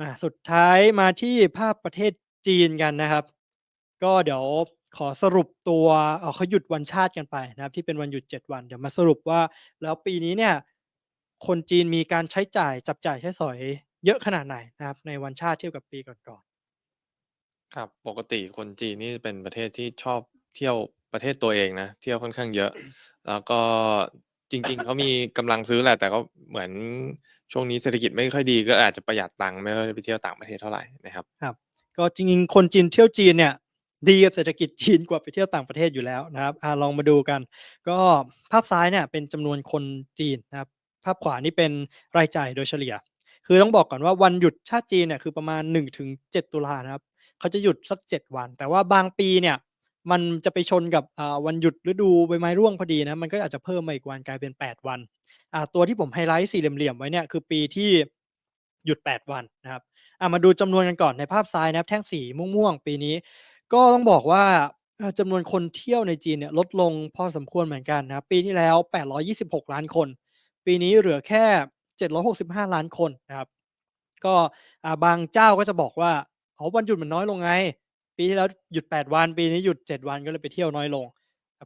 มาสุดท้ายมาที่ภาพประเทศจีนกันนะครับ ก็เดี๋ยวขอสรุปตัวเอ่อเขาหยุดวันชาติกันไปนะครับ ที่เป็นวันหยุด 7 วันเดี๋ยวมาสรุปว่า แล้วปีนี้เนี่ยคนจีนมีการใช้จ่ายจับจ่ายใช้สอยเยอะขนาดไหนนะครับ ในวันชาติเทียบกับปีก่อนๆครับ ปกติคนจีนนี่เป็นประเทศที่ชอบเที่ยวประเทศตัวเองนะ เที่ยวค่อนข้างเยอะ แล้วก็ จริง ๆ เขามีกำลังซื้อแหละ แต่ก็เหมือนช่วงนี้เศรษฐกิจไม่ค่อยดี ก็อาจจะประหยัดตังค์ ไม่ค่อยได้ไปเที่ยวต่างประเทศเท่าไหร่นะครับ ครับ ก็จริง ๆ คนจีนเที่ยวจีนเนี่ย ดีกับเศรษฐกิจจีนกว่าไปเที่ยวต่างประเทศอยู่แล้วนะครับอ่าลองมาดูกัน ก็ภาพซ้ายเนี่ยเป็นจำนวนคนจีนนะครับ ภาพขวานี่เป็นรายจ่ายโดยเฉลี่ย คือต้องบอกก่อนว่าวันหยุดชาติจีนเนี่ยคือประมาณ 1-7 ตุลานะครับเขาจะหยุดสัก 7 วัน แต่ว่าบางปีเนี่ย มันจะไปชนกับวันหยุดฤดูใบไม้ร่วงพอดีนะมันก็อาจจะเพิ่มมาอีกวันกลายเป็น 8 วันตัวที่ผมไฮไลท์สี่เหลี่ยมๆไว้เนี่ยคือปีที่หยุด 8 วันนะครับมาดูจำนวนกันก่อนในภาพซ้ายนะแท่งสีม่วงๆปีนี้ ก็ต้องบอกว่าจำนวนคนเที่ยวในจีนเนี่ยลดลงพอสมควรเหมือนกันนะปีที่แล้ว 826 ล้านคน ปีนี้เหลือแค่ 765 ล้านคนนะครับ ก็บางเจ้าก็จะบอกว่าอ๋อวันหยุดมันน้อยลงไง ปีที่แล้วหยุด8วันปีนี้หยุด7วันก็เลยไปเที่ยวน้อยลง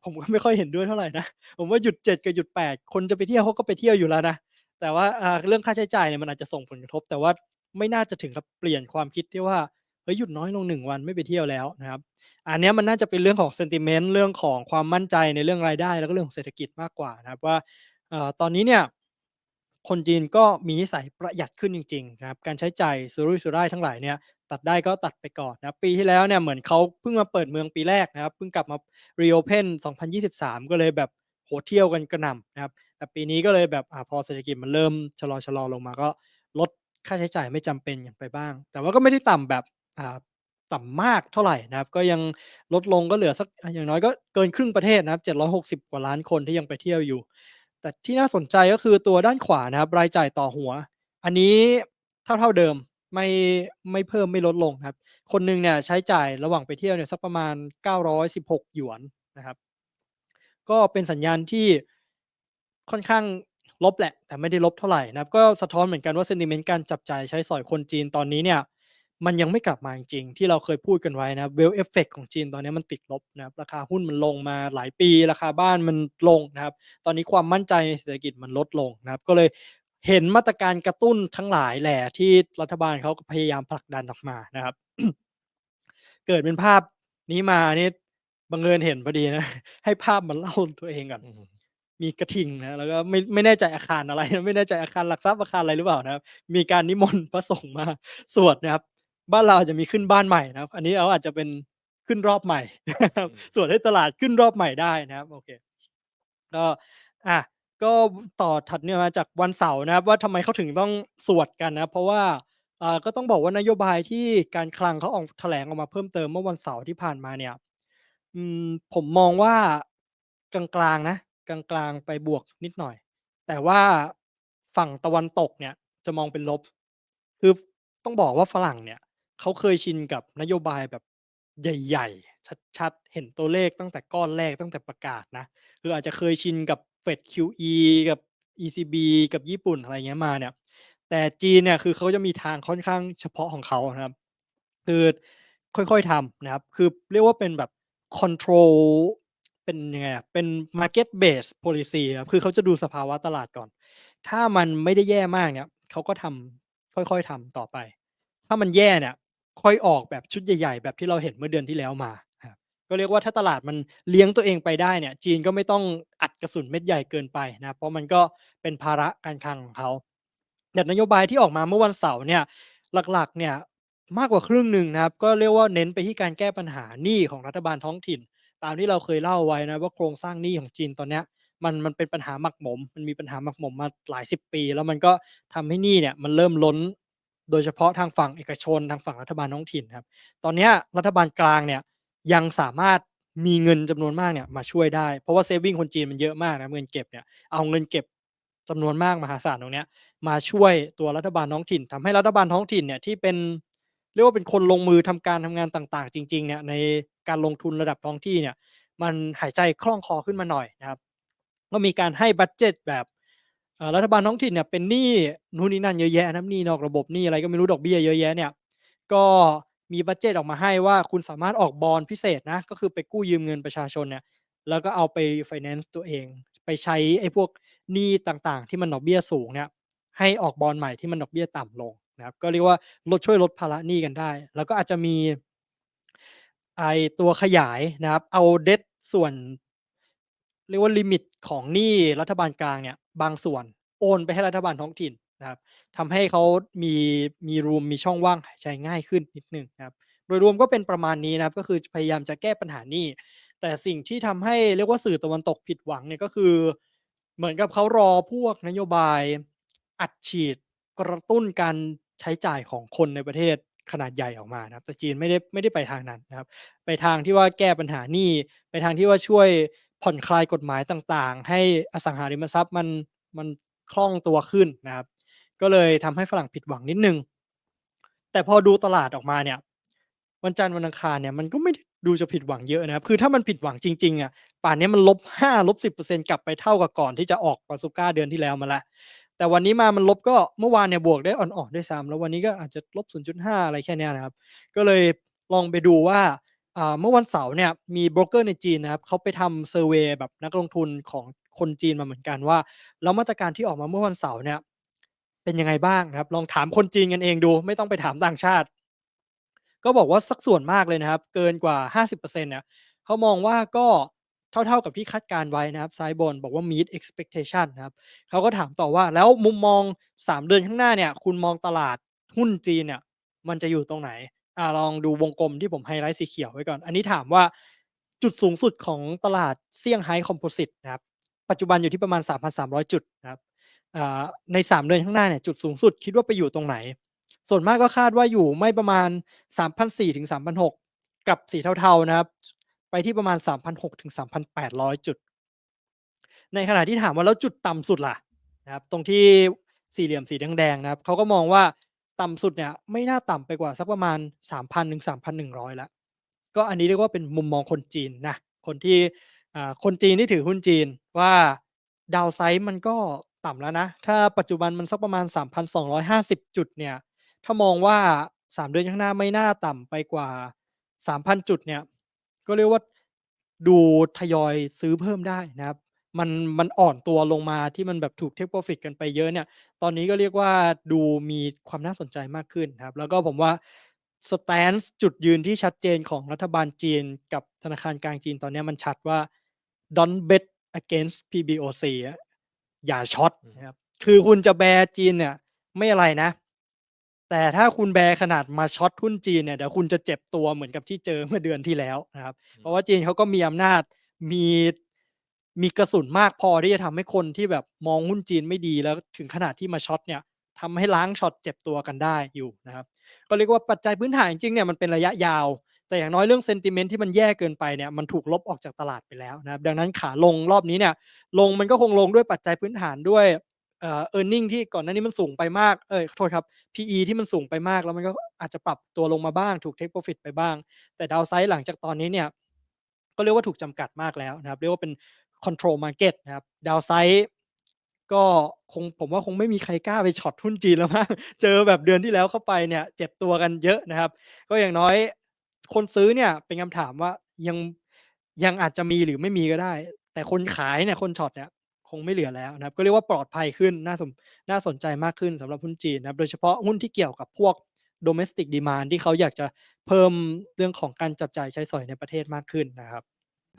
ผมก็ไม่ค่อยเห็นด้วยเท่าไหร่นะผมว่าหยุด7กับหยุด8คนจะไปเที่ยวเขาก็ไปเที่ยวอยู่แล้วนะแต่ว่าเรื่องค่าใช้จ่ายเนี่ยมันอาจจะส่งผลกระทบ แต่ว่าไม่น่าจะถึงกับเปลี่ยนความคิดที่ว่าเฮ้ยหยุดน้อยลง1วันไม่ไปเที่ยวแล้วนะครับอันนี้มันน่าจะเป็นเรื่องของ sentiment เรื่องของความมั่นใจในเรื่องรายได้ แล้วก็เรื่องของเศรษฐกิจมากกว่านะครับว่าตอนนี้เนี่ยคนจีนก็มีนิสัยประหยัดขึ้นจริงๆนะครับการใช้จ่ายสุรุ่ยสุร่ายทั้งหลายเนี่ย ตัดได้ก็ตัดไปก่อนนะครับปีที่แล้วเนี่ยเหมือนเขาเพิ่งมาเปิดเมืองปีแรกนะครับเพิ่งกลับมา reopen 2023 ก็เลยแบบโหเที่ยวกันกระหน่ำนะครับ แต่ปีนี้ก็เลยแบบอพอเศรษฐกิจมันเริ่มชะลอชะลอลงมาก็ลดค่าใช้จ่ายไม่จำเป็นกันไปบ้าง แต่ว่าก็ไม่ได้ต่ำแบบอ่าต่ำมากเท่าไหร่นะครับ ก็ยังลดลงก็เหลือสักอย่างน้อยก็เกินครึ่งประเทศนะครับ760 กว่าล้านคนที่ยังไปเที่ยวอยู่ แต่ที่น่าสนใจก็คือตัวด้านขวานะครับ รายจ่ายต่อหัว อันนี้เท่าๆเดิม ไม่ไม่เพิ่มไม่ลดลงครับ คนหนึ่งเนี่ยใช้จ่ายระหว่างไปเที่ยวเนี่ยสักประมาณ 916 หยวนนะครับ ก็เป็นสัญญาณที่ค่อนข้างลบแหละ แต่ไม่ได้ลบเท่าไหร่นะครับ ก็สะท้อนเหมือนกันว่า sentiment การจับจ่ายใช้สอยคนจีนตอนนี้เนี่ย มันยังไม่กลับมาจริงที่เราเคยพูดกันไว้นะครับ wealth effect ของจีนตอนนี้มันติดลบนะครับ ราคาหุ้นมันลงมาหลายปี ราคาบ้านมันลงนะครับ ตอนนี้ความมั่นใจในเศรษฐกิจมันลดลงนะครับ ก็เลย เห็นมาตรการกระตุ้นทั้งหลายแหละที่รัฐบาลเขาก็พยายามผลักดันออกมานะครับ เกิดเป็นภาพนี้มานี่บังเอิญเห็นพอดีนะ ให้ภาพมันเล่าตัวเองก่อนอืมมีกระทิงนะแล้วก็ไม่ไม่แน่ใจอาคารอะไรนะไม่แน่ใจอาคารหลักทรัพย์อาคารอะไรหรือเปล่านะครับ มีการนิมนต์พระสงฆ์มาสวดนะครับ บ้านเราอาจจะมีขึ้นบ้านใหม่นะครับ อันนี้เขาอาจจะเป็นขึ้นรอบใหม่นะครับอืมสวดให้ตลาดขึ้นรอบใหม่ได้นะครับ โอเค ก็อะ ก็ต่อถัดเนี่ยมาจากวันเสาร์นะครับ ว่าทำไมเขาถึงต้องสวดกันนะ เพราะว่าอ่าก็ต้องบอกว่านโยบายที่การคลังเขาออกแถลงออกมาเพิ่มเติมเมื่อวันเสาร์ที่ผ่านมาเนี่ย อืมผมมองว่ากลางๆนะกลางๆไปบวกนิดหน่อย แต่ว่าฝั่งตะวันตกเนี่ยจะมองเป็นลบ คือต้องบอกว่าฝรั่งเนี่ยเขาเคยชินกับนโยบายแบบใหญ่ ๆ ชัดๆ เห็นตัวเลขตั้งแต่ก้อนแรกตั้งแต่ประกาศนะ คืออาจจะเคยชินกับ Fed QE กับ ECB กับญี่ปุ่นอะไรเงี้ยมาเนี่ย แต่จีนเนี่ยคือเขาจะมีทางค่อนข้างเฉพาะของเขานะครับ คือค่อยๆทำนะครับ คือเรียกว่าเป็นแบบ control เป็นยังไงเป็น market based policy ครับ คือเขาจะดูสภาวะตลาดก่อน ถ้ามันไม่ได้แย่มากเนี่ยเขาก็ทำค่อยๆทำต่อไป ถ้ามันแย่เนี่ย ค่อยออกแบบชุดใหญ่ ๆ แบบที่เราเห็นเมื่อเดือนที่แล้วมา ก็เรียกว่าถ้าตลาดมันเลี้ยงตัวเองไปได้เนี่ย จีนก็ไม่ต้องอัดกระสุนเม็ดใหญ่เกินไปนะเพราะมันก็เป็นภาระการคลังของเขาแต่นโยบายที่ออกมาเมื่อวันเสาร์เนี่ยหลักๆเนี่ยมากกว่าครึ่งหนึ่งนะครับ ก็เรียกว่าเน้นไปที่การแก้ปัญหาหนี้ของรัฐบาลท้องถิ่น ตามที่เราเคยเล่าไว้นะว่าโครงสร้างหนี้ของจีนตอนเนี้ยมันมันเป็นปัญหาหมักหมม มันมีปัญหาหมักหมมมาหลายสิบปี แล้วมันก็ทำให้หนี้เนี่ยมันเริ่มล้น โดยเฉพาะทางฝั่งเอกชนทางฝั่งรัฐบาลท้องถิ่นครับ ตอนเนี้ยรัฐบาลกลางเนี่ย ยังสามารถมีเงินจำนวนมากเนี่ยมาช่วยได้ เพราะว่าเซฟวิ่งคนจีนมันเยอะมากนะเงินเก็บเนี่ยเอาเงินเก็บจำนวนมากมหาศาลตรงเนี้ยมาช่วยตัวรัฐบาลท้องถิ่นทำให้รัฐบาลท้องถิ่นเนี่ยที่เป็นเรียกว่าเป็นคนลงมือทำการทำงานต่างๆ จริงๆเนี่ยในการลงทุนระดับท้องที่เนี่ยมันหายใจคล่องคอขึ้นมาหน่อยนะครับก็มีการให้บัดเจตแบบรัฐบาลท้องถิ่นเนี่ยเป็นหนี้นู่นนี่นั่นเยอะแยะนะหนี้นอกระบบหนี้อะไรก็ไม่รู้ดอกเบี้ยเยอะแยะเนี่ยก็ มีบัดเจตออกมาให้ว่าคุณสามารถออกบอนด์พิเศษนะ ก็คือไปกู้ยืมเงินประชาชนเนี่ย แล้วก็เอาไป refinance ตัวเอง ไปใช้ไอ้พวกหนี้ต่างๆ ที่มันดอกเบี้ยสูงเนี่ย ให้ออกบอนด์ใหม่ที่มันดอกเบี้ยต่ำลงนะครับ ก็เรียกว่าลดช่วยลดภาระหนี้กันได้ แล้วก็อาจจะมีไอตัวขยายนะครับ เอาเด t ส่วน เรียกว่าลิมิตของหนี้รัฐบาลกลางเนี่ย บางส่วนโอนไปให้รัฐบาลท้องถิ่น นะครับทำให้เขามีมีรูมมีช่องว่างหายใจง่ายขึ้นนิดหนึ่งนะครับโดยรวมก็เป็นประมาณนี้นะครับก็คือพยายามจะแก้ปัญหานี้ แต่สิ่งที่ทำให้เรียกว่าสื่อตะวันตกผิดหวังเนี่ยก็คือ เหมือนกับเขารอพวกนโยบายอัดฉีดกระตุ้นการใช้จ่ายของคนในประเทศขนาดใหญ่ออกมานะครับแต่จีนไม่ได้ไม่ได้ไปทางนั้นนะครับ ไปทางที่ว่าแก้ปัญหานี้ไปทางที่ว่าช่วยผ่อนคลายกฎหมายต่างๆ ให้อสังหาริมทรัพย์มันมันคล่องตัวขึ้นนะครับ ก็เลยทำให้ฝรั่งผิดหวังนิดนึง แต่พอดูตลาดออกมาเนี่ย วันจันทร์วันอังคารเนี่ยมันก็ไม่ดูจะผิดหวังเยอะนะครับ คือถ้ามันผิดหวังจริงๆอะป่านนี้มันลบห้าลบสิบเปอร์เซ็นกลับไปเท่ากับก่อนที่จะออกปาซูก้าเดือนที่แล้วมาล้วแต่วันนี้มามันลบก็เมื่อวานเนี่ยบวกได้อ่อนๆด้วยซ้ำแล้ววันนี้ก็อาจจะลบ 0.5 อะไรแค่นี้นะครับ ก็เลยลองไปดูว่าอ่าเมื่อวันเสาร์เนี่ยมีโบรกเกอร์ในจีนนะครับเขาไปทำเซอร์เวยแบบนักลงทุนของคนจีนมาเหมือนกันว่า แล้วมาตรการที่ออกมาเมื่อวันเสาร์เนี่ย เป็นยังไงบ้างนะครับ ลองถามคนจีนกันเองดู ไม่ต้องไปถามต่างชาติ ก็บอกว่าสักส่วนมากเลยนะครับ เกินกว่า 50%เนี่ยเขามองว่าก็เท่าๆกับที่คาดการไว้นะครับซ้ายบนบอกว่า meet expectation นะครับเขาก็ถามต่อว่าแล้วมุมมอง 3 เดือนข้างหน้าเนี่ย คุณมองตลาดหุ้นจีนเนี่ย มันจะอยู่ตรงไหนอ่าลองดูวงกลมที่ผมไฮไลท์สีเขียวไว้ก่อน อันนี้ถามว่าจุดสูงสุดของตลาดเซี่ยงไฮ้คอมโพสิตนะครับ ปัจจุบันอยู่ที่ประมาณ 3,300 จุดนะครับ ใน 3 เดือนข้างหน้าเนี่ยจุดสูงสุดคิดว่าไปอยู่ตรงไหน ส่วนมากก็คาดว่าอยู่ไม่ประมาณ3,400ถึง3,600กับสีเทาๆนะครับ ไปที่ประมาณ3,600ถึง3,800 จุด ในขณะที่ถามว่าแล้วจุดต่ำสุดล่ะนะครับ ตรงที่สี่เหลี่ยมสีแดงๆนะครับเขาก็มองว่าต่ำสุดเนี่ยไม่น่าต่ำไปกว่าสักประมาณ 3,000ถึง3,100แล้วก็อันนี้เรียกว่าเป็นมุมมองคนจีนนะคนที่อ่าคนจีนที่ถือหุ้นจีนว่าดาวไซด์มันก็ ต่ำแล้วนะ ถ้าปัจจุบันมันสักประมาณ 3,250 จุดเนี่ย ถ้ามองว่า 3 เดือนข้างหน้าไม่น่าต่ำไปกว่า 3,000 จุดเนี่ย ก็เรียกว่าดูทยอยซื้อเพิ่มได้นะครับ มันมันอ่อนตัวลงมาที่มันแบบถูก take profit กันไปเยอะเนี่ย ตอนนี้ก็เรียกว่าดูมีความน่าสนใจมากขึ้นนะครับ แล้วก็ผมว่า stance จุดยืนที่ชัดเจนของรัฐบาลจีนกับธนาคารกลางจีนตอนนี้มันชัดว่า don't bet against PBOC อะอย่าช็อตอืมนะครับคือคุณจะแบร์จีนเนี่ย ไม่อะไรนะ แต่ถ้าคุณแบร์ขนาดมาช็อตหุ้นจีนเนี่ยเดี๋ยวคุณจะเจ็บตัวเหมือนกับที่เจอเมื่อเดือนที่แล้วนะครับ เพราะว่าจีนเขาก็มีอำนาจมีมีกระสุนมากพอที่จะทำให้คนที่แบบมองหุ้นจีนไม่ดีแล้วถึงขนาดที่มาช็อตเนี่ยทำให้ล้างช็อตเจ็บตัวกันได้อยู่นะครับ ก็เรียกว่าปัจจัยพื้นฐานจริงๆเนี่ยมันเป็นระยะยาว แต่อย่างน้อยเรื่องเซนติเมนต์ที่มันแย่เกินไปเนี่ยมันถูกลบออกจากตลาดไปแล้วนะครับดังนั้นขาลงรอบนี้เนี่ยลงมันก็คงลงด้วยปัจจัยพื้นฐานด้วยเอ่อ earning ที่ก่อนหน้านี้มันสูงไปมาก เออโทษครับ PE ที่มันสูงไปมากแล้วมันก็อาจจะปรับตัวลงมาบ้าง ถูก take profit ไปบ้าง แต่ดาวไซด์หลังจากตอนนี้เนี่ย ก็เรียกว่าถูกจำกัดมากแล้วนะครับ เรียกว่าเป็น control market นะครับ ดาวไซด์ก็คงผมว่าคงไม่มีใครกล้าไปช็อตหุ้นจีนแล้วมั้ง เจอแบบเดือนที่แล้วเข้าไปเนี่ย เจ็บตัวกันเยอะนะครับ ก็อย่างน้อย คนซื้อเนี่ยเป็นคำถามว่ายังยังอาจจะมีหรือไม่มีก็ได้ แต่คนขายเนี่ยคนช็อตเนี่ยคงไม่เหลือแล้วนะครับ ก็เรียกว่าปลอดภัยขึ้นน่าสนน่าสนใจมากขึ้นสำหรับหุ้นจีนนะครับ โดยเฉพาะหุ้นที่เกี่ยวกับพวก domestic demand ที่เขาอยากจะเพิ่มเรื่องของการจับจ่ายใช้สอยในประเทศมากขึ้นนะครับ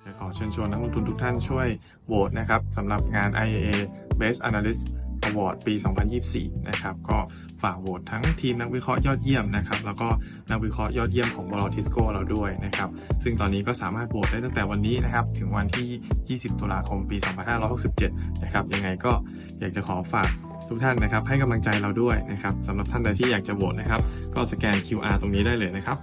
จะขอเชิญชวนนักลงทุนทุกท่านช่วยโหวตนะครับสำหรับงาน IAA Best Analyst Award ปี 2024 นะครับ ก็ฝากโหวตทั้งทีมนักวิเคราะห์ยอดเยี่ยมนะครับ แล้วก็นักวิเคราะห์ยอดเยี่ยมของบลทิสโก้เราด้วยนะครับ ซึ่งตอนนี้ก็สามารถโหวตได้ตั้งแต่วันนี้นะครับ ถึงวันที่ 20 ตุลาคม ปี 2567 นะครับ ยังไงก็อยากจะขอฝากทุกท่านนะครับให้กำลังใจเราด้วยนะครับสำหรับท่านใดที่อยากจะโหวตนะครับ ก็สแกน QR ตรงนี้ได้เลยนะครับ